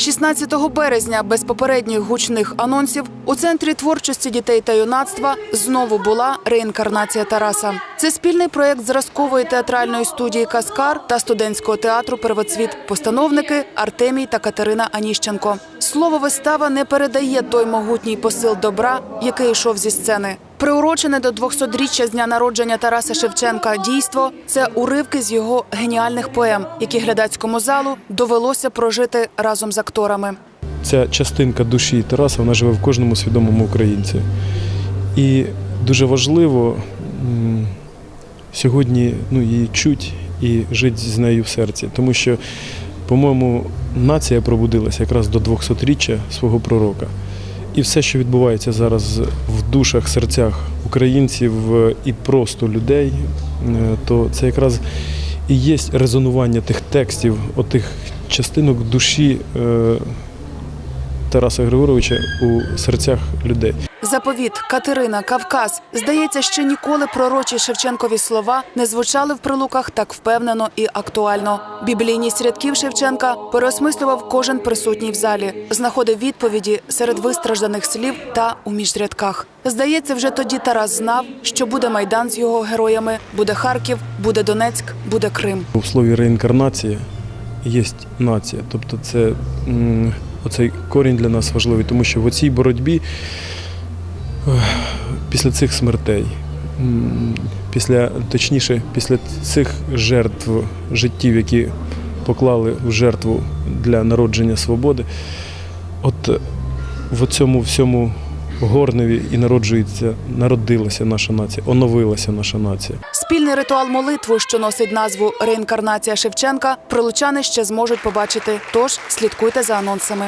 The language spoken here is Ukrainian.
16 березня, без попередніх гучних анонсів, у центрі творчості дітей та юнацтва знову була реінкарнація Тараса. Це спільний проєкт зразкової театральної студії Каскар та студентського театру Первоцвіт. Постановники Артемій та Катерина Аніщенко. Слово вистава не передає той могутній посил добра, який йшов зі сцени. Приурочене до 200-річчя з дня народження Тараса Шевченка дійство це уривки з його геніальних поем, які глядацькому залу довелося прожити разом з акторами. Ця частинка душі Тараса вона живе в кожному свідомому українці. І дуже важливо сьогодні ну, її чуть і жити з нею в серці. Тому що, по-моєму, нація пробудилася якраз до 200-річчя свого пророка. І все, що відбувається зараз в душах, серцях українців е, і просто людей, е, то це якраз і є резонування тих текстів, отих частинок душі е, Тараса Григоровича у серцях людей. Заповіт, Катерина, Кавказ. Здається, ще ніколи пророчі Шевченкові слова не звучали в прилуках так впевнено і актуально. Біблійність рядків Шевченка переосмислював кожен присутній в залі, знаходив відповіді серед вистражданих слів та у міжрядках. Здається, вже тоді Тарас знав, що буде майдан з його героями, буде Харків, буде Донецьк, буде Крим. У слові реінкарнація є нація. Тобто це оцей корінь для нас важливий, тому що в цій боротьбі після цих смертей, після, точніше, після цих жертв життів, які поклали в жертву для народження свободи, от е, в цьому всьому горневі і народжується, народилася наша нація, оновилася наша нація. Спільний ритуал молитви, що носить назву Реінкарнація Шевченка, прилучани ще зможуть побачити. Тож слідкуйте за анонсами.